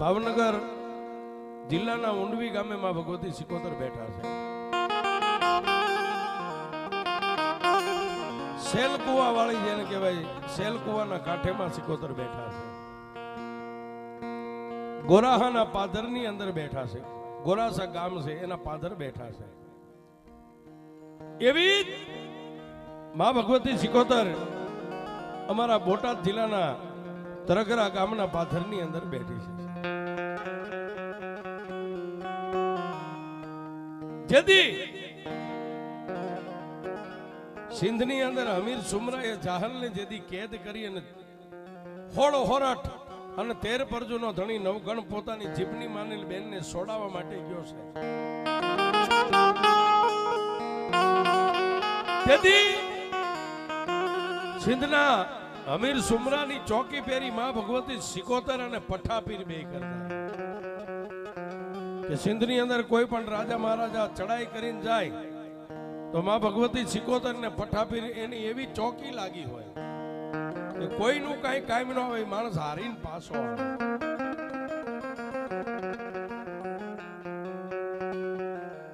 ભાવનગર જિલ્લાના ઊંડવી ગામે માં ભગવતી સિકોતર બેઠા છે. સેલ કુવા વાળી જેને કહેવાય સેલ કુવાના કાંઠેમાં સિકોતર બેઠા છે. ગોરાહાના પાદરની અંદર બેઠા છે. ગોરાસા ગામ છે, એના પાદર બેઠા છે. એવી જ માં ભગવતી સિકોતર અમારા બોટાદ જિલ્લાના તરગરા ગામના પાથરની અંદર બેઠી છે. જેથી સિંધની અંદર અમીર સુમરાએ જાહલને જેથી કેદ કરી અને હોળો હોરાટ અને તેર પરજુનો ધણી નવગણ પોતાની જીભની માનેલ બેનને સોડાવવા માટે ગયો છે. સિંધના અમીર સુમરાની ચોકી પહેરી માં ભગવતી સિકોતર અને પઠાપીર બે કરતા. કે સિંધની અંદર કોઈ પણ રાજા મહારાજા ચડાઈ કરીને જાય તો માં ભગવતી સિકોતર ને પઠાપીર એની એવી ચોકી લાગી હોય કે કોઈનું કઈ કાયમ ન હોય માણસ હારીને પાછો.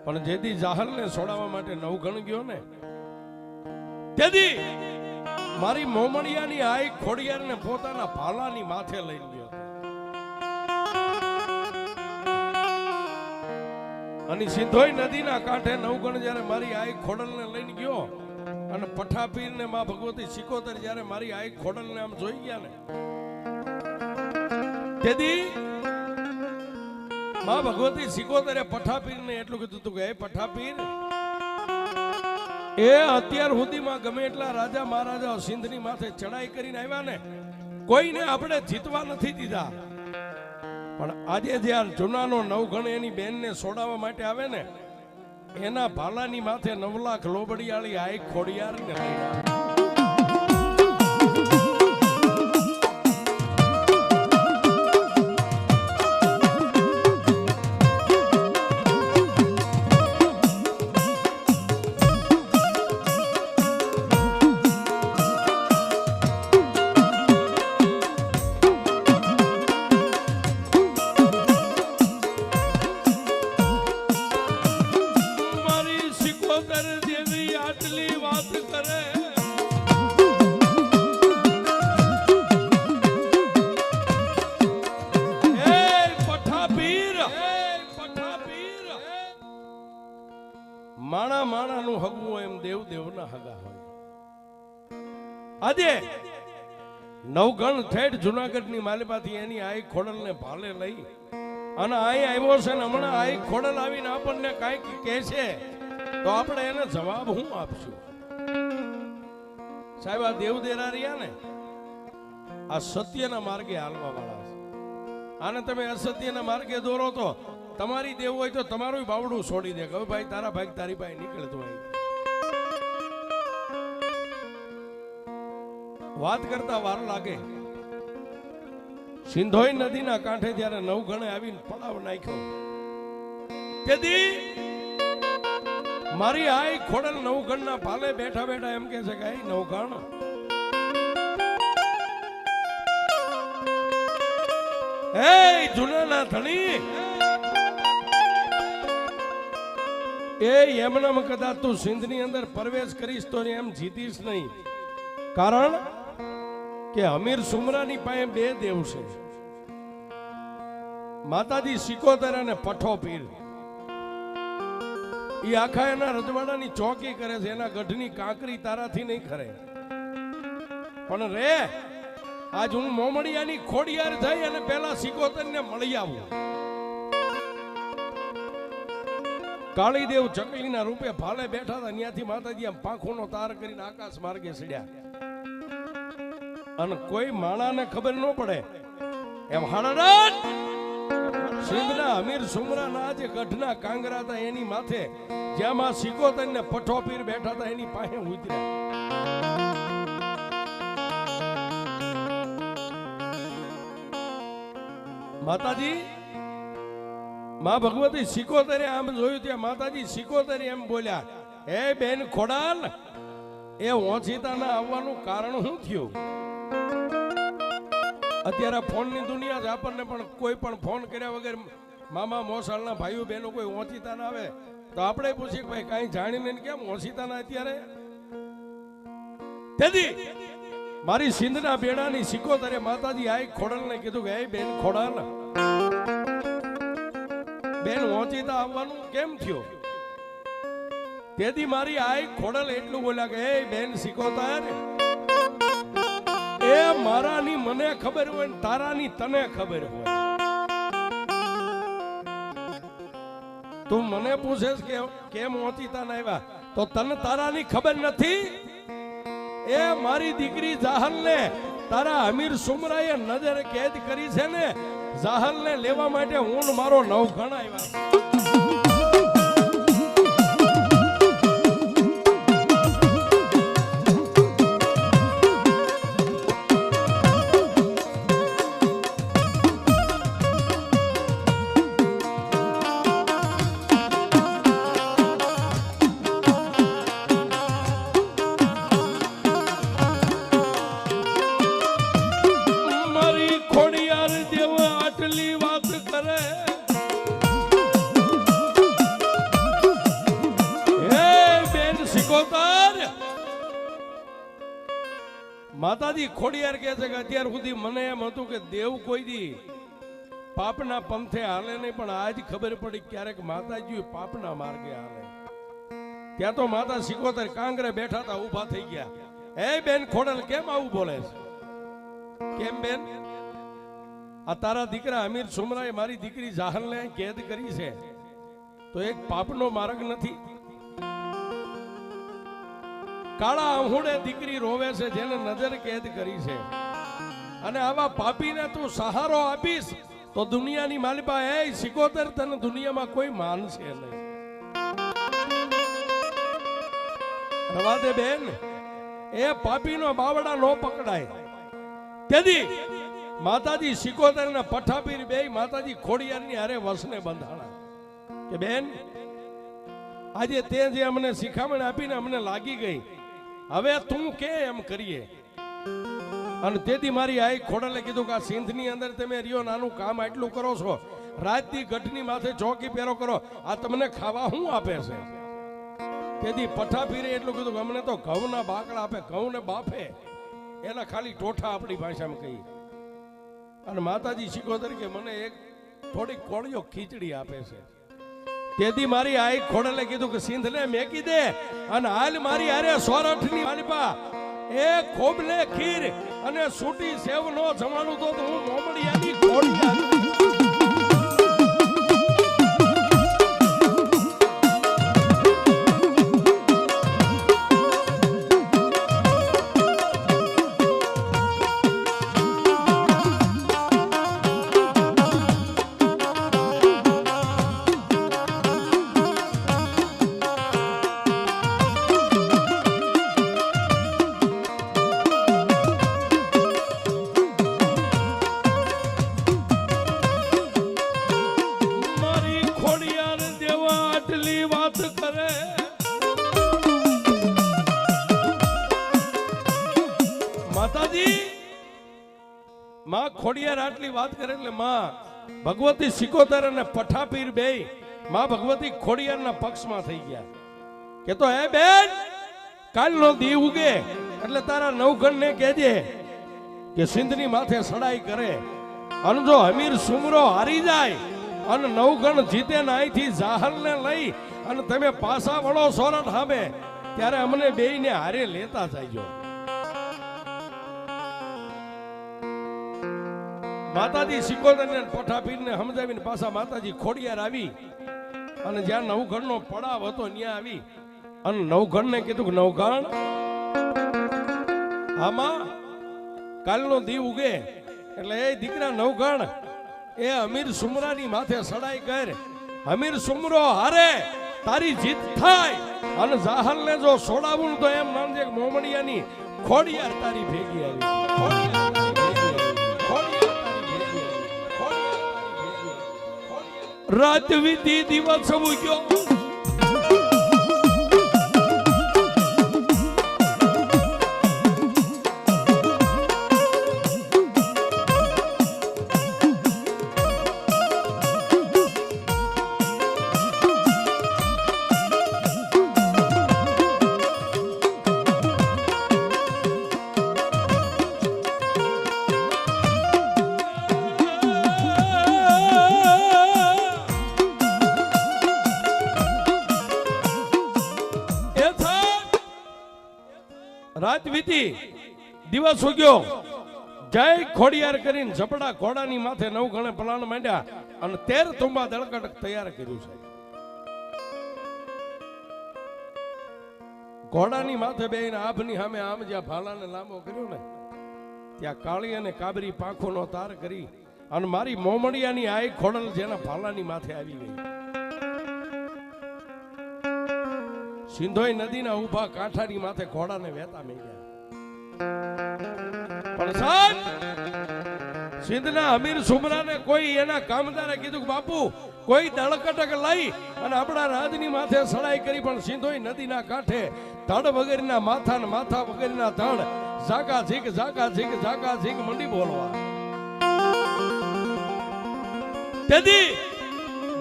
પણ જેથી જાહલને છોડાવવા માટે નવગણ ગયો ને તેથી મારી મોમણિયાની આઈ ખોડિયારને પોતાના ભાલાની માથે લઈ ગયો અને સિંધોઈ નદીના કાંઠે નવગણ જ્યારે મારી આઈ ખોડલને લઈને ગયો અને પઠાપીર ને માં ભગવતી સિકોતર જ્યારે મારી આઈ ખોડલને આમ જોઈ ગયા ને, તેથી માં ભગવતી સિકોતરે પઠાપીરને એટલું કીધું હતું કે પઠાપીર, એ અત્યાર સુધીમાં ગમે એટલા રાજા મહારાજા સિંધની માથે ચડાઈ કરીને આવ્યા ને, કોઈને આપણે જીતવા નથી દીધા. પણ આજે જ્યારે જૂનાનો નવઘણ એની બેનને સોડાવવા માટે આવે ને, એના ભાલાની માથે નવ લાખ લોબડિયાળી આઈ ખોડિયાર ને લઈને દેવ દેવના હગા હોય. આજે નવગણ ઠેઠ જુનાગઢની માલિપાથી એની આઈ ખોડલને ભાલે લઈ અને અહીં આવ્યો છે ને હમણાં આઈ ખોડલ આવીને આપણને કાંઈક કહે છે, તો આપણે એને જવાબ હું આપશું? સાહેબ, આ દેવ દેરા રહ્યા ને આ સત્યના માર્ગે હાલવા વાળા છે. આને તમે અસત્યના માર્ગે દોરો તો તમારી દેવ હોય તો તમારું બાવડું છોડી દે કે ભાઈ તારા ભાઈ તારી પાસે નીકળતું હોય. વાત કરતા વાર લાગે. સિંધોઈ નદીના કાંઠે જ્યારે નવગણે આવીને પડાવ નાખ્યો, તેથી મારી આઈ ખોડલ નવગણના ભાલે બેઠા બેઠા એમ કે છે કે આઈ નવગણ હે જુનાના ધણી, એ એમનામ કદાચ તું સિંધની અંદર પ્રવેશ કરીશ તો એમ જીતીશ નહીં. કારણ કે અમીર સુમરાની પાસે બે દેવ છે. માતાજી સિકોતર અને પઠો પીર એ આખા એના રજવાડાની ચોકી કરે છે, એના ગઢની કાંકરી તારાથી નહીં ખરે. પણ રે, આજ હું મોમડિયાની ખોડિયાર થઈ અને પેલા સિકોતરને મળી આવું. કાળીદેવ ચકલીના રૂપે ભાલે બેઠા હતા ત્યાંથી માતાજી આમ પાંખોનો તાર કરીને આકાશ માર્ગે સડ્યા. અને કોઈ માણાને ખબર ન પડે. એમ હાડાડાટ! સિંધના અમીર સુમરાના જે ગઢના કાંગરા હતા એની માથે. જેમાં સિકોતર ને પઠોપીર બેઠા હતા એની પાસે ઉતર્યા. માતાજી, માં ભગવતી સિકોતરે આમ જોયું ત્યાં માતાજી સિકોતરે એમ બોલ્યા, હે બેન ખોડાલ, એ ઓછીતાના આવવાનું કારણ શું થયું? અત્યારે ફોનની દુનિયા છે આપણને પણ કોઈ પણ ફોન કર્યા વગર મામા મોસાળના ભાઈઓ બહેનો કોઈ ઓછીતા ના આવે. તો આપણે પૂછીએ ભાઈ, કાંઈ જાણીને કેમ ઓછીતા ના અત્યારે? તેથી મારી સિંધના બેડાની સિકોતરે માતાજી આઈ ખોડલને કીધું કે બેન ખોડલ, બેન ઓચિતા આવવાનું કેમ થયો? તેથી મારી આઈ ખોડલ એટલું બોલ્યા કે, એ બેન સિકોતર મને ખબર હોય તારાની તને ખબર હોય. તું મને પૂછે કે કેમ ઓચિતા ના આવ્યા? તો તને તારાની ખબર નથી? એ મારી દીકરી જાહલ ને તારા અમીર સુમરાએ નજર કેદ કરી છે ને? જાહલ ને લેવા માટે હું મારો નવ ગણ આવ્યા. માતાજી ખોડિયાર કહે છે કે અત્યાર સુધી મને એમ હતું કે દેવ કોઈ દી પાપના પંથે હાલે નહીં, પણ આજ ખબર પડી ક્યારેક માતાજી પાપના માર્ગે હાલે. ત્યાં તો માતા સિકોતર કાંગરે બેઠા હતા, ઊભા થઈ ગયા. એ બેન ખોડલ, કેમ આવું બોલે છે? કેમ બેન? આ તારા દીકરા અમીર સુમરાએ મારી દીકરી જાહનને કેદ કરી છે. તો એક પાપનો માર્ગ નથી. કાળા આહુડે દીકરી રોવે છે, જેને નજર કેદ કરી છે. અને આવા પાપીને તું સહારો આપીશ, તો દુનિયાની માલિપા, એ સિકોતર, તને દુનિયામાં કોઈ માનશે નહીં. રવા દે બેન, એ પાપીનો બાવડા નો પકડાય. તેથી માતાજી સિકોતર ને પઠાપીર બે માતાજી ખોડિયાર ની હારે વસને બંધાણા. કે બેન, આજે તે જે અમને શિખામણ આપીને અમને લાગી ગઈ હવે તું કે એમ કરીએ? અને તેથી મારી આઈ ખોડલે કીધું કે આ સિંધની અંદર તમે રહ્યો, નાનું કામ આટલું કરો છો. રાતની ગઢની માથે ચોકી પહેરો કરો. આ તમને ખાવા શું આપે છે? તેથી પઠા ફીરે એટલું કીધું કે અમને તો ઘઉંના બાકડા આપે ઘઉં ને બાફે. એના ખાલી ટોઠા આપણી ભાષામાં કહી. અને માતાજી શીખો તરીકે મને એક થોડીક કોળીઓ ખીચડી આપે છે. તેથી મારી આઈ ખોડલે કીધું કે, સિંધને મેકી દે અને હાલ મારી હારે સોરઠની માલિપા. એ ખોબલે ખીર અને સૂટી સેવનો જમાડું તો હું મોમડિયાની ખોડિયા વાતમાં ભગવતી સિકોતર અને પઠાપીર બે માં ભગવતી ખોડિયારના પક્ષમાં થઈ ગયા. કે તો હે બેન, કાલનો દી ઉગે, એટલે તારા નવઘણને કહેજે કે સિંધની માથે સડાઈ કરે. અને જો હમીર સુમરો હારી જાય, અને નવગણ જીતે ને અહીંથી જાહલને લઈ, અને તમે પાસા વળો સોરઠ સામે ત્યારે અમને બેયને હારે લેતા જાયજો. માતાજી સિકોદરને પઠાપીરને સમજાવીને પાછા માતાજી ખોડિયાર આવી. અને જ્યાં નવઘણનો પડાવ હતો, ત્યાં આવી. અને નવઘણને કીધું કે, નવઘણ, આમાં કાલનો દીવ ઉગે. એટલે એ દીકરા નવગણ એ અમીર સુમરાની માથે સડાઈ કર. અમીર સુમરો, હારે, તારી જીત થાય. અને જાહલને જો સોડાવું તો એમ માનજે કે, મોમડિયાની ખોડિયાર તારી ભેગી આવી. ખોડિયાર રાત વિધિ દિવસ ઉગ્યો. દિવસ ઉગ્યો જય ખોડિયાર કરીને ઝપડા ઘોડાની માથે નવ ગણે પલાણ માંડ્યા અને તેર તુંબા દળકટક તૈયાર કર્યું છે. ઘોડાની માથે બેહીને આભની સામે આમ જ્યાં ભાલાને લાંબો કર્યો ને, ત્યાં કાળી અને કાબરી પાંખોનો તાર કરી અને મારી મોમડિયાની આઈ ખોડલ જેના ભાલાની માથે આવી ગઈ. સિંધોઈ નદીના ઊભા કાંઠાની માથે ઘોડાને વહેતા મેળ્યા. પણ કીધું કે ને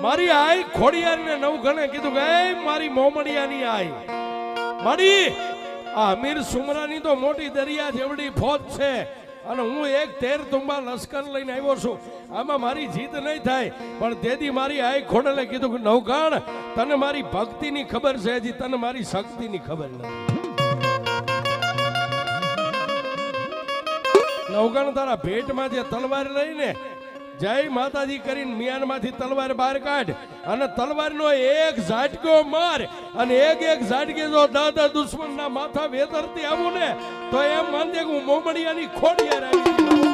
મારી આઈ ખોડિયારને નવ ગણે કીધું મારી મોમડિયાની આઈ. મારી આ અમીર સુમરાની તો મોટી દરિયા જેવડી ફોજ છે. અને હું એક તેર તુંબા લશ્કર લઈને આવ્યો છું. આમાં મારી જીત નહીં થાય, પણ તેથી મારી આઈ ખોડલે કીધું કે, નૌકાણ, તને મારી ભક્તિની ખબર છે, હજી તને મારી શક્તિની ખબર નથી. નવગણ તારા ભેટમાં જે તલવાર લઈને જય માતાજી કરીને મિયાનમાંથી તલવાર બહાર કાઢ અને તલવારનો એક ઝાટકો માર અને એક એક ઝાટકે જો દાદા દુશ્મનના માથા વેતરતી આવું ને, તો એમ માનજે કે હું મોમડિયાની ખોડિયા આવી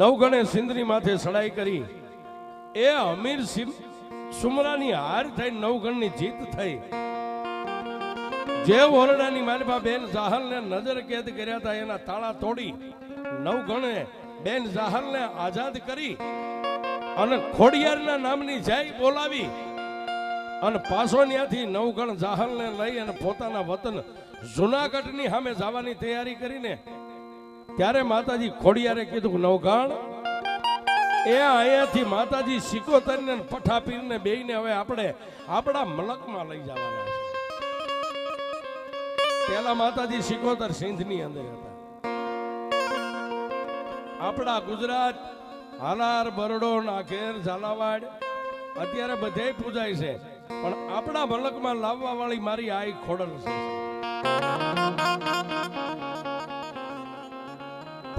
નવગણે સિંદરી માથે સડાઈ કરી. એ અમીર સુમરાની હાર થઈ, નવગણની જીત થઈ. જે ઓરડાની માલપા બેન જાહલને નજર કેદ કર્યા હતા, એના તાળા તોડી નવગણે બેન જાહલને આઝાદ કરી અને ખોડિયારના નામની જય બોલાવી અને પાછો ત્યાંથી નવગણ જાહલને લઈ અને પોતાના વતન જુનાગઢની સામે જવાની તૈયારી કરીને ત્યારે માતાજી ખોડિયારે કીધું કે નવગાણ એ અહીંયાથી માતાજી સિકોતરને ને પઠાપીરને ને હવે આપણે આપણા મલકમાં લઈ જવાના છે. પેલા માતાજી સિકોતર સિંધની અંદર હતા. આપણા ગુજરાત, હાલાર, બરડો નાખેર ઝાલાવાડ, અત્યારે બધે પૂજાય છે. પણ આપણા મલકમાં લાવવા વાળી મારી આઈ ખોડલ છે.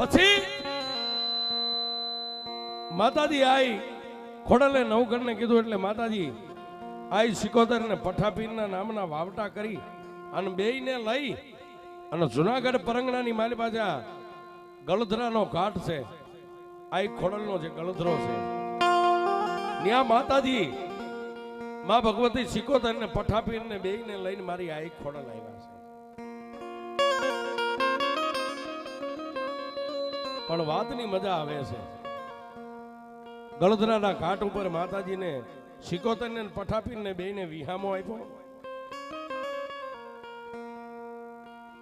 પછી માતાજી આઈ ખોડલે નવગણને કીધું એટલે માતાજી આઈ સિકોતર ને પઠાપીરના નામના વાવટા કરી અને બેયને લઈ અને જુનાગઢ પરંગણાની મારી પાસે આ ગળધરાનો ઘાટ છે. આઈ ખોડલનો જે ગળધરો છે. ત્યાં માતાજી, માં ભગવતી સિકોતર ને પઠાપીર ને બેયને લઈને મારી આઈ ખોડલ આવ્યા છે. પણ વાતની મજા આવે છે. ગળધરાના ઘાટ ઉપર માતાજીને શિકોતરને ને બેને વિહામો આપ્યો.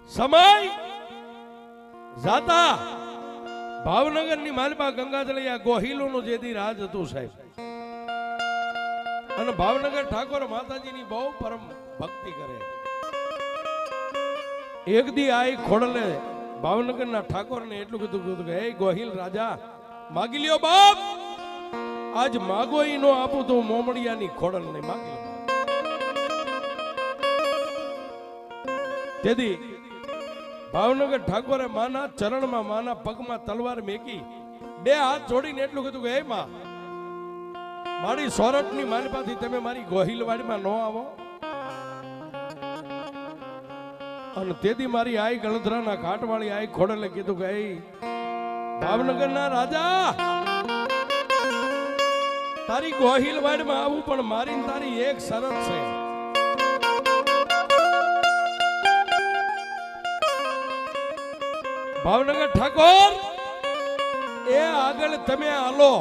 સમય! જાતા! ભાવનગરની માલપા ગંગાજળિયા ગોહિલોનું જેથી રાજ હતું સાહેબ. અને ભાવનગર ઠાકોર માતાજીની બહુ પરમ ભક્તિ કરે. એક દી આઈ ખોડલે ભાવનગરના ઠાકોરને એટલું કીધું કીધું કે ગોહિલ રાજા, માગી લ્યો બાપ. આજ માગો નો આપું તો મોમડિયાની ખોડલ ને માગી લો તેથી ભાવનગર ઠાકોરે માના ચરણમાં, માના પગમાં તલવાર મેકી, બે હાથ જોડીને એટલું કીધું કે, હે માં, મારી સોરઠની માલપાથી તમે મારી ગોહિલવાડીમાં ન આવો. અને તેથી મારી આઈ ગળધરાના ઘાટવાળી આઈ ખોડલે કીધું કે ભાવનગરના રાજા, તારી ગોહિલવાડમાં આવું, પણ મારી તારી એક શરત છે. ભાવનગર ઠાકોર, એ આગળ તમે હાલો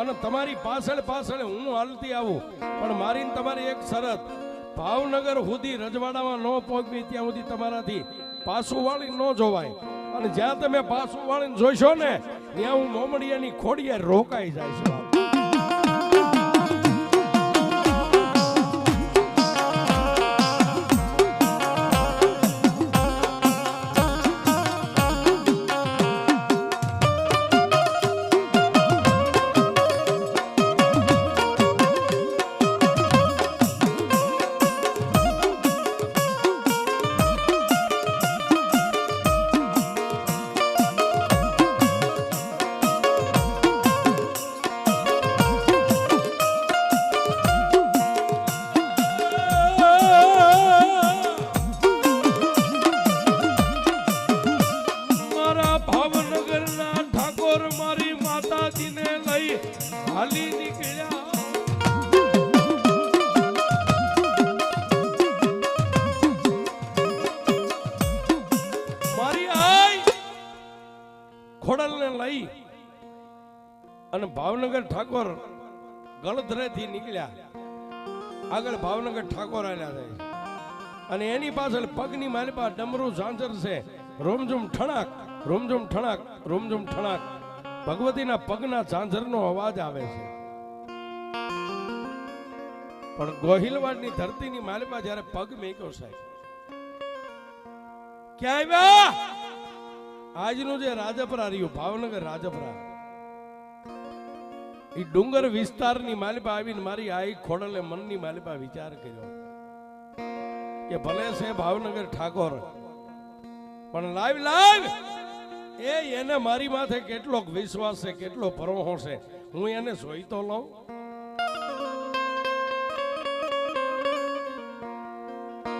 અને તમારી પાછળ પાછળ હું હાલતી આવું, પણ મારી તમારી એક શરત. ભાવનગર સુધી રજવાડામાં ન પહોંચવી ત્યાં સુધી તમારાથી પાછું વાળી ન જોવાય. અને જ્યાં તમે પાછું વાળીને જોઈશો ને, ત્યાં હું મોમડિયાની ખોડીએ રોકાઈ જાય છે. ઠાકોર ગળધરેથી નીકળ્યા. આગળ ભાવનગર ઠાકોર આવ્યા છે. અને એની પાછળ પગની મારી પાસે ડમરું ઝાંઝર છે. રોમઝુમ ઠણાક રોમઝુમ ઠણાક રોમઝુમ ઠણાક. ભગવતીના પગના ઝાંઝરનો અવાજ આવે છે. પણ ગોહિલવાડની ધરતીની માલિપા જ્યારે પગ મેક્યો સાહેબ, ક્યાં આવ્યા? આજનું જે રાજપરા રહ્યું, ભાવનગર રાજપરા એ ડુંગર વિસ્તારની માલિપા આવીને મારી આઈ ખોડલે મનની માલિપા વિચાર કર્યો કે ભલે છે ભાવનગર ઠાકોર, પણ લાઈવ લાઈવ! એ એને મારી માથે કેટલો વિશ્વાસ છે, કેટલો ભરોહો છે. હું એને જોઈ તો લઉં.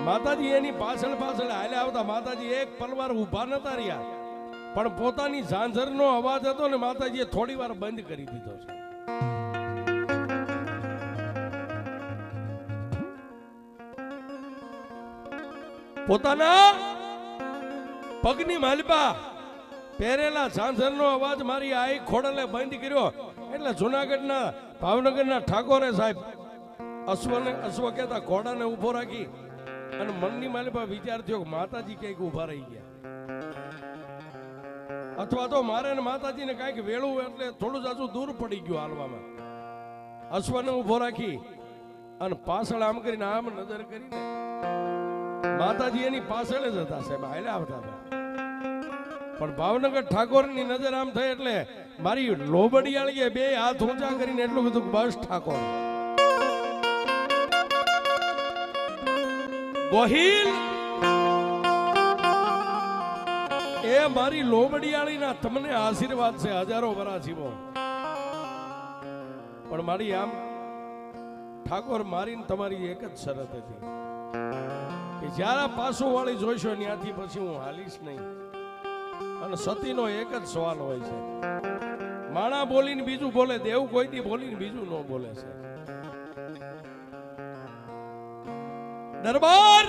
માતાજી એની પાછળ પાછળ હાલ્યા આવતા માતાજી એક પલવાર ઊભા નતા રહ્યા. પણ પોતાની ઝાંઝરનો અવાજ હતો ને માતાજીએ થોડી વાર બંધ કરી દીધો છે. પોતાના પગની માલિપા પહેરેલા ઝાંઝરનો અવાજ મારી આઈ ખોડલે બંધ કર્યો. એટલે જુનાગઢના ભાવનગરના ઠાકોરે સાહેબ અશ્વને અશ્વ કહેતા ઘોડાને ઊભો રાખી અને મનની માલિપા વિચાર થયો માતાજી કંઈક ઊભા રહી ગયા. અથવા તો મારે માતાજીને કાંઈક વેળું એટલે થોડું જાજુ દૂર પડી ગયું હાલવામાં. અશ્વને ઊભો રાખી અને પાછળ આમ કરીને આમ નજર કરીને માતાજી એની પાછળ જ હતા સાહેબ હાલ્યા આવતા હતા. પણ ભાવનગર ઠાકોરની નજર આમ થઈ એટલે મારી લોબડિયાળીએ બે હાથ ઊંચા કરીને એટલું કીધું બસ ઠાકોર. ગોહિલ! એ મારી લોબડિયાળીના તમને આશીર્વાદ છે, હજારો વરા જીવો. પણ મારી આમ ઠાકોર મારીને તમારી એક જ શરત હતી. જ્યારે પાછું વાળી જોઈશો ત્યાંથી પછી હું હાલીશ નહીં. અને સતીનો એક જ સવાલ હોય છે. માણા બોલીને બીજું બોલે, દેવ કોઈ દી બોલીને બીજું ન બોલે છે. દરબાર!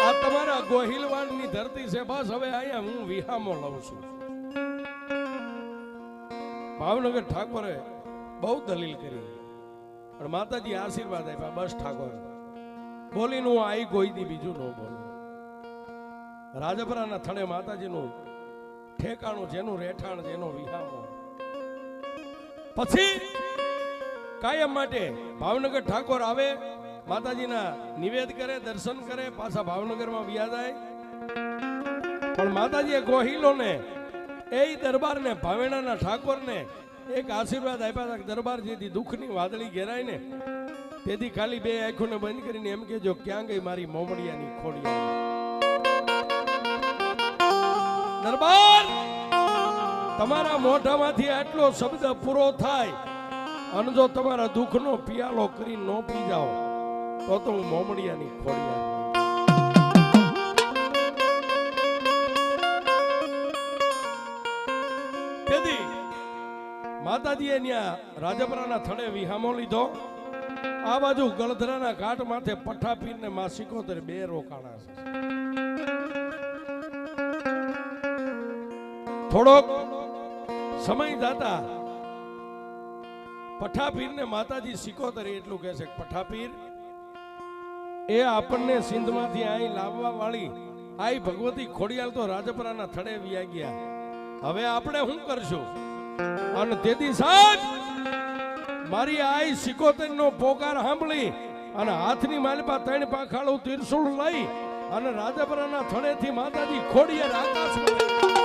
આ તમારા ગોહિલવાડની ધરતી છે. બસ હવે અહીંયા હું વિહામો લઉં છું. ભાવનગર ઠાકોરે બહુ દલીલ કરી. પણ માતાજી આશીર્વાદ આપ્યા. બસ ઠાકોર. બોલીને હું આઈ કોઈ દી બીજું ન બોલું. રાજપરાના થડે માતાજીનું ઠેકાણું જેનું રહેઠાણ, જેનો વિહામો. પછી કાયમ માટે ભાવનગર ઠાકોર આવે, માતાજીના નિવેદ કરે, દર્શન કરે, પાછા ભાવનગરમાં વ્યા જાય પણ માતાજીએ ગોહિલોને એ દરબારને, ભાવેણાના ઠાકોરને એક આશીર્વાદ આપ્યા હતા કે દરબાર જેથી દુઃખની વાદળી ઘેરાય ને તેથી ખાલી બે આંખોને બંધ કરીને એમ કેજો ક્યાં ગઈ મારી મોમડિયાની ખોડિયા દરબાર! તમારા મોઢામાંથી આટલો શબ્દ પૂરો થાય, અને જો તમારા દુઃખનો પિયાલો કરી ન પી જાઓ તો તો હું મોમડિયાની ખોડિયા માતાજીએ ત્યાં રાજપરાના થડે વિહામો લીધો. આ બાજુ ગળધરાના ઘાટ માથે પઠાપીર ને માં સિકોતર બે રોકાણા છે. થોડોક સમય જાતા પઠાપીર ને માતાજી સિકોતરે એટલું કહે છે પઠાપીર એ આપણને સિંધમાંથી અહીં લાવવા વાળી, આઈ ભગવતી ખોડિયાલ તો રાજપરાના થડે વ્યા ગયા. હવે આપણે શું કરશું? અને તેથી સાહેબ મારી આઈ સિકોતેર નો પોકાર સાંભળી અને હાથની માલપા ત્રણ પાંખાળું તીરસુળ લઈ અને રાજાપરાના થણેથી માતાજી ખોડીએ આકાશમાં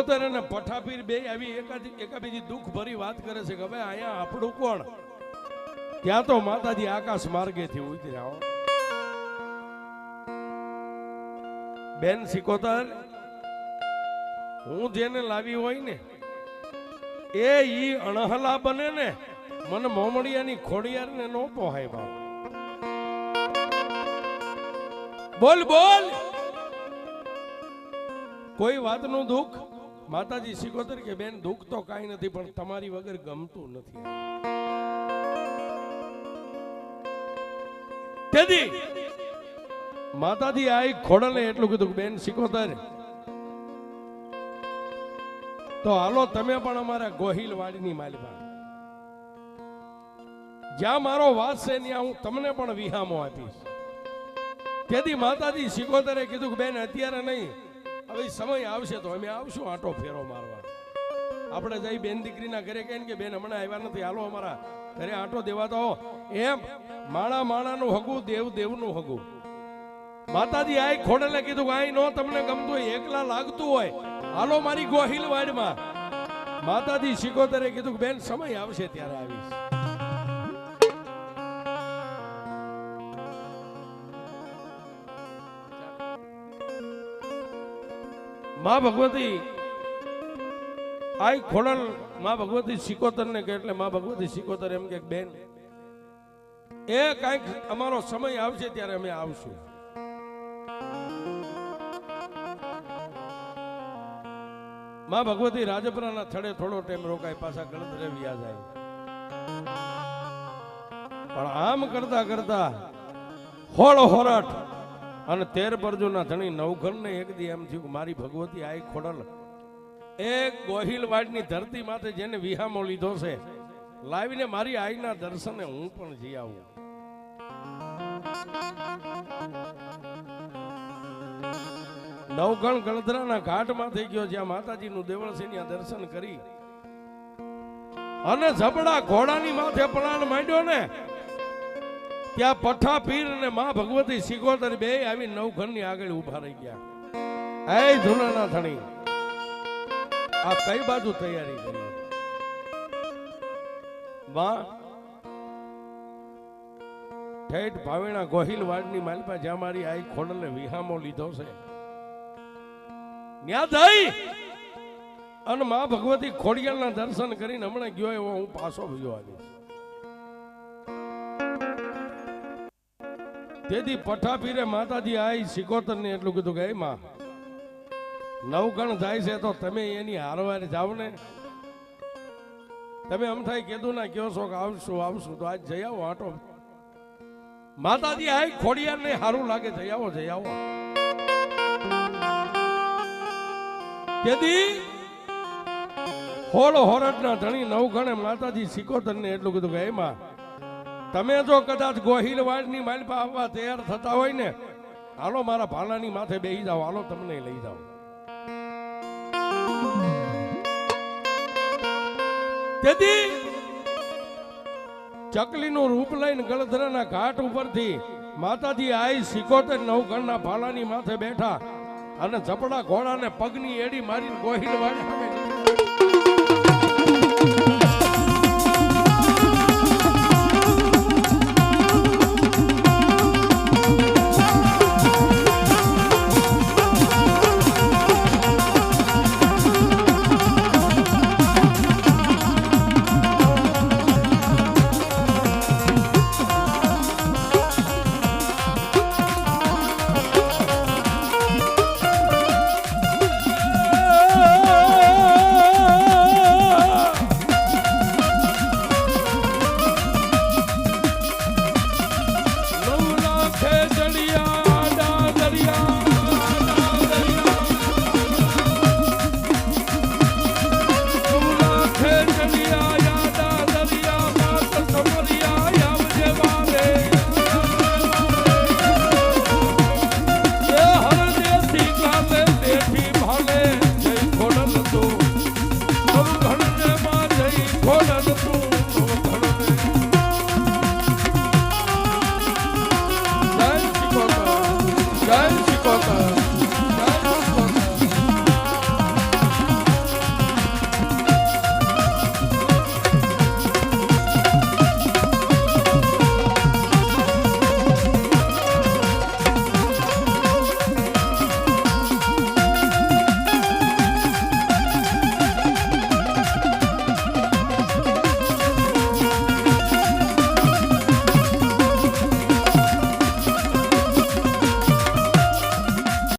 સિકોતર અને પઠાપીર બે આવી એકાદી એકાબીજી દુઃખ ભરી વાત કરે છે કે હવે અહીંયા આપણું કોણ? ત્યાં તો માતાજી આકાશ માર્ગેથી ઉતર્યા. બેન સિકોતર, હું જેને લાવી હોય ને, એ ઈ અણહલા બને ને, મને મોમડિયાની ખોડિયાર ને નો પોહાય બાપ. બોલ બોલ. કોઈ વાતનું દુઃખ? માતાજી સિકોતર કે, બેન, દુઃખ તો કાંઈ નથી, પણ તમારી વગર ગમતું નથી. માતાજી આઈ ખોડલે એટલું કીધું બેન સિકોતર તો હાલો તમે પણ અમારા ગોહિલ વાડીની માલિકા. જ્યાં મારો વાસ છે, ત્યાં હું તમને પણ વિહામો આપીશ. તેથી માતાજી સિકોતરે કીધું કે, બેન, અત્યારે નહીં હવે સમય આવશે તો અમે આવશું આટો ફેરો મારવા. આપણે જઈ બેન દીકરીના ઘરે કહીને કે, બેન, હમણાં આવ્યા નથી. હાલો અમારા ઘરે આટો દેવા તો એમ માણા માણાનું હગું, દેવ દેવનું હગું. માતાજી આય ખોડેલે કીધું આય નો તમને ગમતું હોય, એકલા લાગતું હોય. હાલો મારી ગોહિલ વાડમાં માતાજી સિકોતરે કીધું બેન, સમય આવશે ત્યારે આવીશ. માં ભગવતી આ ખોડલ માં ભગવતી સિકોતર ને કે એટલે મા ભગવતી સિકોતર એમ કે, બેન, એ કાંઈક અમારો સમય આવશે ત્યારે અમે આવશું. માં ભગવતી રાજપરાના થડે થોડો ટાઈમ રોકાય, પાછા ગણતરે વ્યા જાય. પણ આમ કરતા કરતા હોળ હોરઠ અને તેર પરજુના ધણી નવઘનને એક દી એમ થયું કે મારી ભગવતી આઈ ખોડલ, એક ગોહિલવાડની ધરતી માથે જેને વિહામો લીધો છે, લાવીને મારી આઈના દર્શને હું પણ જઈ આવું. નવગણ ગણધરાના ઘાટમાં થઈ ગયો જ્યાં માતાજીનું દેવળ છે ત્યાં દર્શન કરી. અને ઝબડા ઘોડાની માથે પ્રાણ માંડ્યો ને ત્યાં પઠા પીર અને માં ભગવતી સિકોતર બે આવી નવઘણની આગળ ઊભા રહી ગયા. એ ધુનાના ધણી આ કઈ બાજુ તૈયારી કરી? માં, ઠેઠ ભાવેણા ગોહિલ વાડની માલપા જ્યાં મારી આઈ ખોડલે વિહામો લીધો છે. ન્યા જઈ! અને માં ભગવતી ખોડિયાલના દર્શન કરીને હમણાં ગયો એવો હું પાછો ગયો આવીશ. તેથી પઠાપીરે માતાજી આઈ સિકોતર ને એટલું કીધું કે, "એ માં, નવગણ જાય છે તો તમે એની હારવાર જાવ ને. તમે આમ થાય કીધું ના, કયો છો કે આવશું આવશું, તો આજ જઈ આવો આટો. માતાજી આઈ ખોડિયાર ને સારું લાગે, જઈ આવો જઈ આવો. તેથી હોળ હોરટના ધણી નવગણે માતાજી સિકોતર ને એટલું કીધું કે એમાં તમે જો કદાચ ગોહિલવાડની માલપા આવવા તૈયાર થતા હોય ને, હાલો મારા ભાલાની માથે બેસી જાઓ, હાલો તમને લઈ જાઓ તેથી ચકલીનું રૂપ લઈને ગળધરાના ઘાટ ઉપરથી માતાજી આઈ સિકોતેર નવગણના ભાલાની માથે બેઠા અને ઝપડા ઘોડાને પગની એડી મારીને ગોહિલ વાડે સામે નીકળ્યા.